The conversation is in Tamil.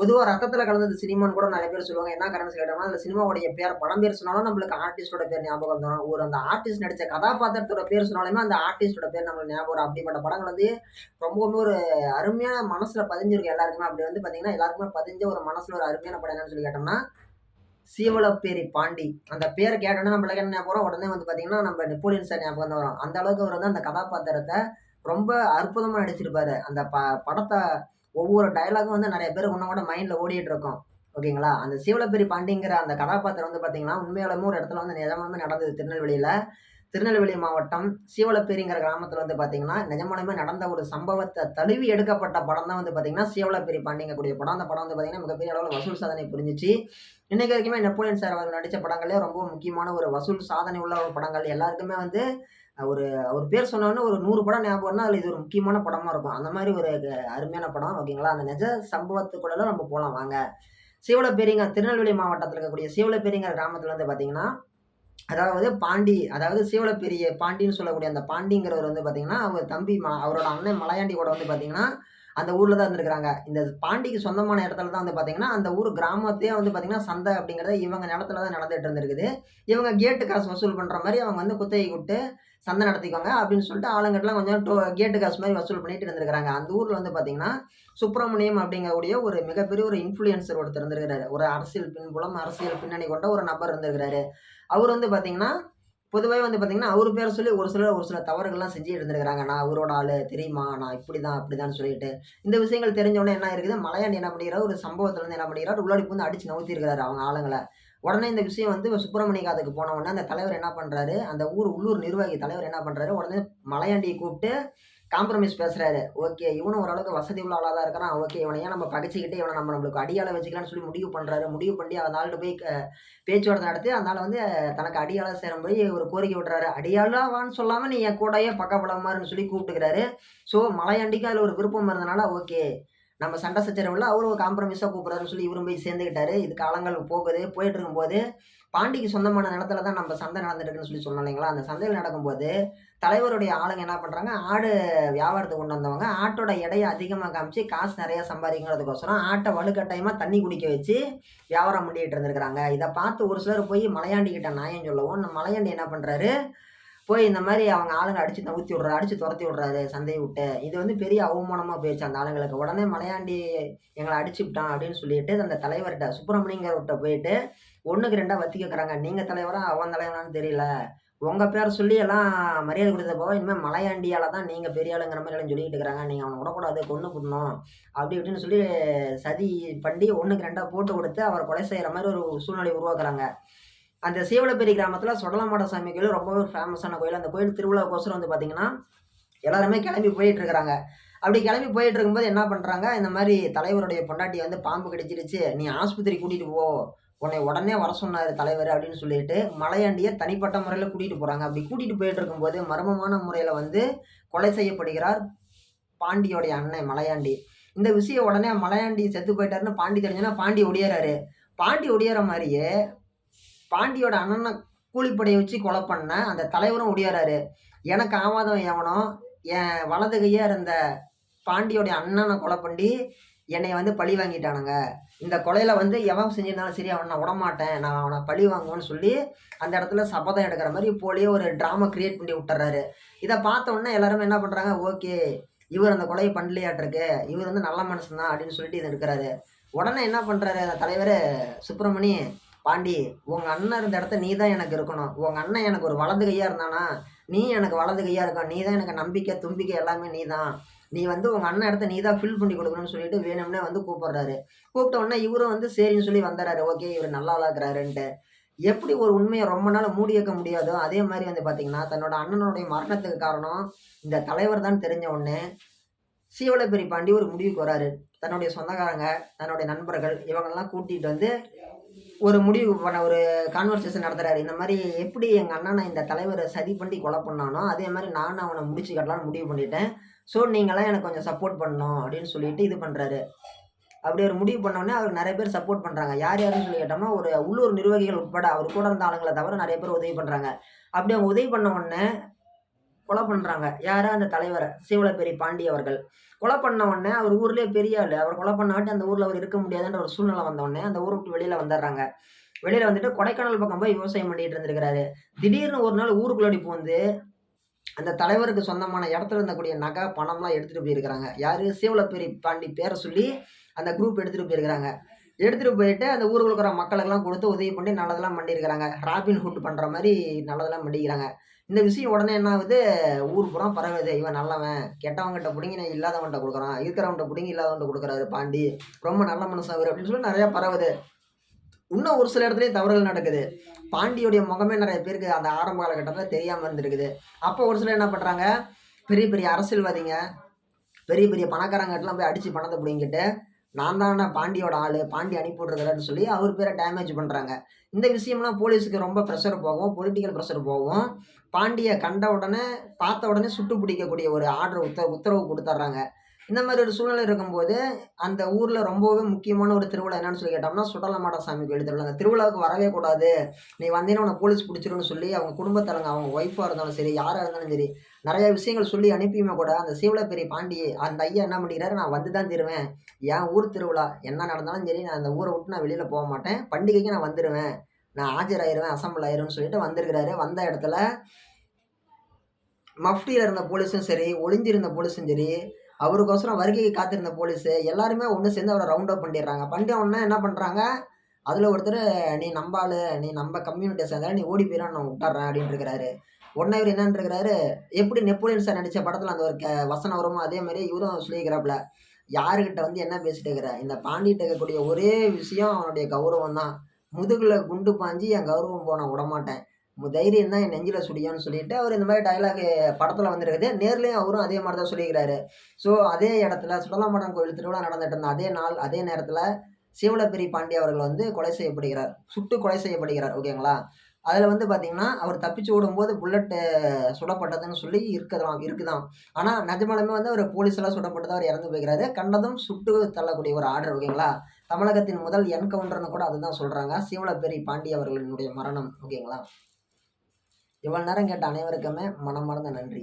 பொதுவாக ரத்தத்தில் கலந்தது சினிமான்னு கூட நிறைய பேர் சொல்லுவாங்க. என்ன காரணம்னு கேட்டோம்னா, அந்த சினிமாவுடைய பேர் படம் பேர் சொன்னாலும் நம்மளுக்கு ஆர்டிஸ்டோட பேர் ஞாபகம் வந்துரும். ஒரு அந்த ஆர்டிஸ்ட் நடித்த கதாபாத்திரத்தோட பேர் சொன்னாலுமே அந்த ஆர்டிஸ்டோட பேர் நம்மளுக்கு ஞாபகம் வரும். அப்படிப்பட்ட படங்கள் வந்து ரொம்பவுமே ஒரு அருமையான மனசில் பதிஞ்சிருக்கும் எல்லாருக்குமே. அப்படி வந்து பார்த்தீங்கன்னா, எல்லாருக்குமே பதிஞ்ச ஒரு மனசில் ஒரு அருமையான படம் என்னன்னு சொல்லி கேட்டோம்னா, சீவலப்பேரி பாண்டி. அந்த பேர் கேட்டோன்னா நம்மளுக்கு என்ன ஞாபகம் உடனே வந்து பார்த்தீங்கன்னா, நம்ம நெப்போலியன் சார் ஞாபகம் தான் வரும். அந்த அளவுக்கு அவர் வந்து அந்த கதாபாத்திரத்தை ரொம்ப அற்புதமாக நடிச்சிருப்பாரு. அந்த ப படத்தை ஒவ்வொரு டயலாகும் வந்து நிறைய பேர் இன்னும் கூட மைண்டில் ஓடிட்டு இருக்கும். ஓகேங்களா? அந்த சீவலப்பெரி பாண்டிங்கிற அந்த கதாபாத்திரம் வந்து பார்த்தீங்கன்னா, உண்மையாலுமே ஒரு இடத்துல வந்து நிஜமாலுமே நடந்தது திருநெல்வேலியில் திருநெல்வேலி மாவட்டம் சீவலப்பேரிங்கிற கிராமத்தில் வந்து பார்த்தீங்கன்னா, நிஜமானமே நடந்த ஒரு சம்பவத்தை தழுவி எடுக்கப்பட்ட படம் தான் வந்து பார்த்தீங்கன்னா, சீவலப்பேரி பாண்டிங்கக்கூடிய படம். அந்த படம் வந்து பார்த்தீங்கன்னா, மிகப்பெரிய அளவில் வசூல் சாதனை புரிஞ்சுச்சு. இன்றைக்கு வரைக்குமே நெப்போலியன் சார் அவர்கள் நடித்த படங்களே ரொம்ப முக்கியமான ஒரு வசூல் சாதனை உள்ள ஒரு படங்கள். எல்லாருக்குமே வந்து ஒரு அவர் பேர் சொன்னோன்னே ஒரு நூறு படம் ஞாபகம்னா அதில் இது ஒரு முக்கியமான படமாக இருக்கும். அந்த மாதிரி ஒரு அருமையான படம். ஓகேங்களா? அந்த நிஜ சம்பவத்துக்குள்ள நம்ம போகலாம் வாங்க. சீவலப்பேரிங்க திருநெல்வேலி மாவட்டத்தில் இருக்கக்கூடிய சீவலப்பேரிங்கிற கிராமத்தில் வந்து பார்த்தீங்கன்னா, அதாவது பாண்டி அதாவது சீவலப்பெரிய பாண்டின்னு சொல்லக்கூடிய அந்த பாண்டிங்கிறவர் வந்து பார்த்தீங்கன்னா, அவர் தம்பி ம அவரோட அண்ணன் மலையாண்டி கூட வந்து பார்த்தீங்கன்னா, அந்த ஊரில் தான் இருந்திருக்கிறாங்க இந்த பாண்டிக்கு சொந்தமான இடத்துல தான் வந்து பார்த்தீங்கன்னா, அந்த ஊர் கிராமத்தையே வந்து பார்த்தீங்கன்னா, சந்தை அப்படிங்கிறத இவங்க நிலத்துல தான் நடந்துகிட்டு இருந்திருக்குது. இவங்க கேட்டு காசு வசூல் பண்ணுற மாதிரி அவங்க வந்து குத்தகை விட்டு சந்தை நடத்திக்கோங்க அப்படின்னு சொல்லிட்டு ஆளுங்கட்டெலாம் கொஞ்சம் டோ கேட்டு காசு மாதிரி வசூல் பண்ணிட்டு இருந்திருக்காங்க. அந்த ஊரில் வந்து பார்த்தீங்கன்னா, சுப்பிரமணியம் அப்படிங்கக்கூடிய ஒரு மிகப்பெரிய ஒரு இன்ஃப்ளூயன்சர் ஒருத்தர் இருந்திருக்கிறாரு. ஒரு அரசியல் பின்புலம், அரசியல் பின்னணி கொண்ட ஒரு நபர் இருந்திருக்கிறாரு. அவர் வந்து பார்த்தீங்கன்னா, பொதுவாக வந்து பார்த்தீங்கன்னா, அவர் பேரை சொல்லி ஒரு சிலர் ஒரு சில தவறுகள்லாம் செஞ்சு இருந்திருக்கிறாங்க. நான் அவரோட ஆள் தெரியுமா? நான் இப்படி இப்படிதான், அப்படிதான்னு சொல்லிட்டு. இந்த விஷயங்கள் தெரிஞ்சோடனே என்ன ஆயிருக்குது, மலையாண்டி என்ன பண்ணிக்கிறார் ஒரு சம்பவத்தில் வந்து என்ன பண்ணிக்கிறார் உள்ளாடி வந்து அடிச்சு நவுத்திருக்கிறாரு அவங்க ஆளுங்களை. உடனே இந்த விஷயம் வந்து சுப்பிரமணிய காதுக்கு போன உடனே அந்த தலைவர் என்ன பண்ணுறாரு அந்த ஊர் உள்ளூர் நிர்வாகி தலைவர் என்ன பண்ணுறாரு உடனே மலையாண்டியை கூப்பிட்டு காம்ப்ரமைஸ் பேசுகிறாரு ஓகே. இவனும் ஓரளவுக்கு வசதி உள்ள ஆளாக தான் இருக்கிறான். ஓகே. இவனை ஏன் நம்ம பகைச்சுக்கிட்டு இவனை நம்ம நம்மளுக்கு அடியாள வச்சுக்கலாம்னு சொல்லி முடிவு பண்ணுறாரு முடிவு பண்ணி அந்த ஆள்ட்ட போய் பேச்சுவார்த்தை நடத்தி அதனால் வந்து தனக்கு அடியாளா சேரும்படி ஒரு கோரிக்கை விடுறாரு. அடியாளாவான்னு சொல்லாமல் நீ என் கூடயே பக்கபலமா இருன்னு சொல்லி கூப்பிட்டுக்கிறாரு. ஸோ மலையாண்டிக்கு அதில் ஒரு விருப்பம் இருந்தனால, ஓகே. நம்ம சண்டை சச்சரவுல அவரும் ஒரு காம்ப்ரமைஸா சொல்லி இவரும் போய் சேர்ந்துக்கிட்டாரு. இது காலங்கள் போகுது. போயிட்டு இருக்கும்போது, பாண்டிக்கு சொந்தமான நிலத்துல தான் நம்ம சந்தை நடந்துட்டு சொல்லி சொன்னோம் இல்லைங்களா? அந்த சந்தையில் நடக்கும்போது, தலைவருடைய ஆளுங்க என்ன பண்ணுறாங்க ஆடு வியாபாரத்துக்கு கொண்டு வந்தவங்க, ஆட்டோட எடையை அதிகமாக காமிச்சு காசு நிறையா சம்பாதிக்கிறதுக்கோசரம் ஆட்டை வலுக்கட்டாயமாக தண்ணி குடிக்க வச்சு வியாபாரம் பண்ணிட்டு இருந்திருக்கிறாங்க இதை பார்த்து ஒரு சிலர் போய் மலையாண்டிக்கிட்ட நாயம் நியாயம் சொல்லவும், நம்ம மலையாண்டி என்ன பண்ணுறாரு போய் இந்த மாதிரி அவங்க ஆளுங்க அடிச்சு நவுத்தி விட்றாரு அடிச்சு துரத்தி விட்றாரு சந்தைய விட்டு. இது வந்து பெரிய அவமானமாக போயிடுச்சு அந்த ஆளுங்களுக்கு. உடனே மலையாண்டி எங்களை அடிச்சுப்புட்டான் அப்படின்னு சொல்லிட்டு அந்த தலைவர்கிட்ட சுப்பிரமணியங்கிறவர்கிட்ட போயிட்டு 1க்கு 2ஆ வத்தி கேட்குறாங்க நீங்கள் தலைவரா, அவன் தலைவரான்னு தெரியல. உங்கள் பேர் சொல்லி எல்லாம் மரியாதை கொடுத்த போக, இனிமேல் மலையாண்டியால் தான் நீங்கள் பெரிய ஆளுங்கிற மாதிரி எல்லாம் சொல்லிட்டு இருக்கிறாங்க. நீங்கள் அவனை விடக்கூடாது. கொண்டு போடணும் அப்படி இப்படின்னு சொல்லி சதி பண்ணி 1க்கு 2ஆ போட்டு கொடுத்து அவரை கொலை செய்கிற மாதிரி ஒரு சூழ்நிலை உருவாக்குறாங்க. அந்த சீவலப்பேரி கிராமத்தில் சொடலமாட சாமி கோயில் ரொம்பவே ஃபேமஸான கோயில். அந்த கோயில் திருவிழாவுக்கோசரம் வந்து பார்த்தீங்கன்னா, எல்லாருமே கிளம்பி போயிட்டு இருக்கிறாங்க. அப்படி கிளம்பி போயிட்டு இருக்கும்போது என்ன பண்ணுறாங்க இந்த மாதிரி தலைவருடைய பொண்டாட்டியை வந்து பாம்பு கடிச்சிருச்சு. நீ ஆஸ்பத்திரி கூட்டிகிட்டு போ. உன்னை உடனே வர சொன்னார் தலைவர் அப்படின்னு சொல்லிட்டு, மலையாண்டியை தனிப்பட்ட முறையில் கூட்டிகிட்டு போகிறாங்க அப்படி கூட்டிகிட்டு போயிட்டு இருக்கும்போது, மர்மமான முறையில் வந்து கொலை செய்யப்படுகிறார் பாண்டியோடைய அண்ணன் மலையாண்டி. இந்த விஷயம் உடனே மலையாண்டி செத்து போயிட்டாருன்னு பாண்டி தெரிஞ்சுன்னா பாண்டி ஒடியறாரு பாண்டி ஒடியற மாதிரியே பாண்டியோட அண்ணனை கூலிப்படையை வச்சு கொலை பண்ண அந்த தலைவரும் ஒடியாராரு. எனக்கு ஆமாதம் எவனோ, என் வலது கையாக இருந்த பாண்டியோடைய அண்ணனை கொலை பண்ணி, என்னை வந்து பழி வாங்கிட்டானுங்க. இந்த கொலையில் வந்து எவன் செஞ்சிருந்தாலும் சரி, அவனை நான் விடமாட்டேன். நான் அவனை பழி வாங்குவேன்னு சொல்லி, அந்த இடத்துல சபதம் எடுக்கிற மாதிரி போலியே ஒரு ட்ராமா க்ரியேட் பண்ணி விட்டுறாரு இதை பார்த்தோன்னே எல்லாருமே என்ன பண்ணுறாங்க ஓகே. இவர் அந்த கொலையை பண்ணலையாட்டிருக்கு. இவர் வந்து நல்ல மனுஷன் தான் அப்படின்னு சொல்லிட்டு இதை எடுக்கிறாரு உடனே என்ன பண்ணுறாரு அந்த தலைவர் சுப்பிரமணி, பாண்டி உங்க அண்ணன் இருந்த இடத்த நீ தான் எனக்கு இருக்கணும். உங்க அண்ணன் எனக்கு ஒரு வலது கையா இருந்தானா, நீ எனக்கு வலது கையா இருக்க. நீ தான் எனக்கு நம்பிக்கை, தும்பிக்கை எல்லாமே நீ தான். நீ வந்து உங்க அண்ணன் இடத்த நீ தான் ஃபில் பண்ணி கொடுக்கணும்னு சொல்லிட்டு வேணும்னே வந்து கூப்பிடுறாரு. கூப்பிட்ட உடனே இவரும் வந்து சரின்னு சொல்லி வந்துடுறாரு ஓகே. இவர் நல்லா இருக்கிறாருன்ட்டு. எப்படி ஒரு உண்மையை ரொம்ப நாள் மூடி வைக்க முடியாதோ, அதே மாதிரி வந்து பார்த்தீங்கன்னா, தன்னோட அண்ணனுடைய மரணத்துக்கு காரணம் இந்த தலைவர் தான் தெரிஞ்ச உடனே, சீவலப்பேரி பாண்டி ஒரு முடிவுக்கு வராரு. தன்னுடைய சொந்தக்காரங்க, தன்னுடைய நண்பர்கள் இவங்கெல்லாம் கூட்டிகிட்டு வந்து ஒரு முடிவு பண்ண ஒரு கான்வர்சேஷன் நடத்துறாரு. இந்த மாதிரி எப்படி எங்கள் அண்ணனை இந்த தலைவரை சதி பண்ணி கொலை பண்ணானோ, அதே மாதிரி நானும் அவனை முடிச்சு கட்டலாம்னு முடிவு பண்ணிட்டேன். ஸோ நீங்களாம் எனக்கு கொஞ்சம் சப்போர்ட் பண்ணணும் அப்படின்னு சொல்லிட்டு இது பண்ணுறாரு அப்படி ஒரு முடிவு பண்ண உடனே அவருக்கு நிறைய பேர் சப்போர்ட் பண்ணுறாங்க யார் யாருன்னு சொல்லி கேட்டோம்னா, ஒரு உள்ளூர் நிர்வாகிகள் உட்பட அவர் கூட இருந்த ஆளுங்களை தவிர நிறைய பேர் உதவி பண்ணுறாங்க அப்படி அவங்க உதவி பண்ண உடனே, கொலை பண்ணுறாங்க யாரு? அந்த தலைவரை சீவலப்பேரி பாண்டி அவர்கள். கொலை பண்ண உடனே அவர் ஊர்லயே பெரிய ஆள் அவர் கொலை பண்ணாட்டி அந்த ஊரில் அவர் இருக்க முடியாதுன்ற ஒரு சூழ்நிலை வந்த உடனே, அந்த ஊரை விட்டு வெளியில் வந்துடுறாங்க வெளியில் வந்துட்டு கொடைக்கானல் பக்கம் போய் விவசாயம் பண்ணிட்டு இருந்திருக்கிறாரு. திடீர்னு ஒரு நாள் ஊருக்குள்ளடி போந்து அந்த தலைவருக்கு சொந்தமான இடத்துல இருந்தக்கூடிய நகை, பணம்லாம் எடுத்துகிட்டு போயிருக்கிறாங்க. யாரு? சீவலப்பேரி பாண்டி பேரை சொல்லி அந்த குரூப் எடுத்துகிட்டு போயிருக்கிறாங்க. எடுத்துகிட்டு போயிட்டு அந்த ஊருக்கு இருக்கிற மக்களுக்கெல்லாம் கொடுத்து உதவி பண்ணி நல்லதெல்லாம் பண்ணியிருக்கிறாங்க. ராபின் ஹுட் பண்ணுற மாதிரி நல்லதெல்லாம் பண்ணிக்கிறாங்க. இந்த விஷயம் உடனே என்ன ஆகுது? ஊர் பூரா பரவுது. இவன் நல்லவன். கெட்டவன்கிட்ட நான் இல்லாதவன்கிட்ட கொடுக்குறான் இருக்கிறவன்கிட்ட பிடிங்கி இல்லாதவன்ட்ட கொடுக்குறாரு பாண்டி. ரொம்ப நல்ல மனுஷன் அவர் அப்படின்னு சொல்லி நிறையா பரவுது. இன்னும் ஒரு சில இடத்துலையும் தவறுகள் நடக்குது. பாண்டியோடைய முகமே நிறைய பேருக்கு அந்த ஆரம்ப காலகட்டத்தில் தெரியாமல் இருந்திருக்குது. அப்போ ஒரு சிலர் என்ன பண்ணுறாங்க பெரிய பெரிய அரசியல்வாதிங்க, பெரிய பெரிய பணக்காரங்கட்டலாம் போய் அடித்து பணத்தை பிடிங்கிட்டு நான் தான்டா பாண்டியோட ஆள் பாண்டி அனுப்பி விட்டுருக்காருன்னு சொல்லி அவர் பேரை டேமேஜ் பண்ணுறாங்க இந்த விஷயம்லாம் போலீஸுக்கு ரொம்ப ப்ரெஷர் போகும். பொலிட்டிக்கல் ப்ரெஷர் போகும். பாண்டியை கண்ட உடனே, பார்த்த உடனே சுட்டு பிடிக்கக்கூடிய ஒரு ஆர்டர் உத்தர உத்தரவு கொடுத்துட்றாங்க இந்த மாதிரி ஒரு சூழ்நிலை இருக்கும்போது, அந்த ஊரில் ரொம்பவே முக்கியமான ஒரு திருவிழா என்னன்னு சொல்லி கேட்டோம்னா, சுடலமாட சாமி கோயில் திருவிழா. அந்த திருவிழாவுக்கு வரவே கூடாது. நீ வந்தீங்கன்னா உன்னை போலீஸ் பிடிச்சிருன்னு சொல்லி அவங்க குடும்பத்தாளுங்க, அவங்க ஒய்ஃபாக இருந்தாலும் சரி, யாராக இருந்தாலும் சரி, நிறைய விஷயங்கள் சொல்லி அனுப்பியுமே கூட, அந்த சீவலப்பேரி பாண்டி அந்த ஐயா என்ன பண்ணிக்கிறாரு, நான் வந்து தான் தருவேன் என் ஊர் திருவிழா. என்ன நடந்தாலும் சரி, நான் அந்த ஊரை விட்டு நான் வெளியில் போக மாட்டேன். பண்டிகைக்கு நான் வந்துடுவேன் நான் ஆஜராயிருவேன், அசம்பிள் ஆயிரும்னு சொல்லிட்டு வந்திருக்கிறாரு. வந்த இடத்துல மஃப்டியில் இருந்த போலீஸும் சரி, ஒளிஞ்சிருந்த போலீஸும் சரி, அவருக்கோசரம் வருகைக்கு காத்திருந்த போலீஸு எல்லாருமே ஒன்று சேர்ந்து அவரை ரவுண்ட் அப் பண்ணிடுறாங்க. பண்ணி உடனே என்ன பண்ணுறாங்க அதில் ஒருத்தர் "நீ நம்ப ஆளு, நீ நம்ம கம்யூனிட்டியை சேர்ந்தவன். நீ ஓடி போயிரு நான் விட்டுறேன் அப்படின்னு இருக்கிறாரு. உடனே இவர் என்னன்றிருக்கிறாரு எப்படி நெப்போலியன் சார் நடித்த படத்தில் அந்த ஒரு க வசனம் வருமோ, அதே மாதிரி இவரும் சொல்லிக்கிறாப்புல யாருக்கிட்ட வந்து என்ன பேசிட்டு இருக்கிற? இந்த பாண்டிட்ட இருக்கக்கூடிய ஒரே விஷயம் அவனுடைய கௌரவம் தான். முதுகில் குண்டு பாய்ஞ்சு என் கௌரவம் போன விடமாட்டேன். தைரியம் தான் என் நெஞ்சில் சுடியும்ன்னு சொல்லிட்டு, அவர் இந்த மாதிரி டைலாக் படத்தில் வந்திருக்குது. நேர்லேயும் அவரும் அதே மாதிரி தான் சொல்லியிருக்கிறாரு. ஸோ அதே இடத்துல சுடலமாடன் கோயில் திருவிழா நடந்துட்டு இருந்த அதே நாள், அதே நேரத்தில் சீவலப்பேரி பாண்டி அவர்கள் வந்து கொலை செய்யப்படுகிறார். சுட்டு கொலை செய்யப்படுகிறார். ஓகேங்களா? அதில் வந்து பார்த்திங்கன்னா அவர் தப்பிச்சு ஓடும்போது புல்லட்டு சுடப்பட்டதுன்னு சொல்லி இருக்கதாம் இருக்குதான் ஆனால் நிஜமாலுமே வந்து அவர் போலீஸெல்லாம் சுடப்பட்டு அவர் இறந்து போய்கிறாரு கண்டதும் சுட்டு தள்ளக்கூடிய ஒரு ஆர்டர். ஓகேங்களா? தமிழகத்தின் முதல் என்கவுண்டர்னு கூட அதுதான் சொல்கிறாங்க சீவலப்பேரி பாண்டி அவர்களினுடைய மரணம். ஓகேங்களா? இவ்வளோ நேரம் கேட்ட அனைவருக்குமே மனமார்ந்த நன்றி.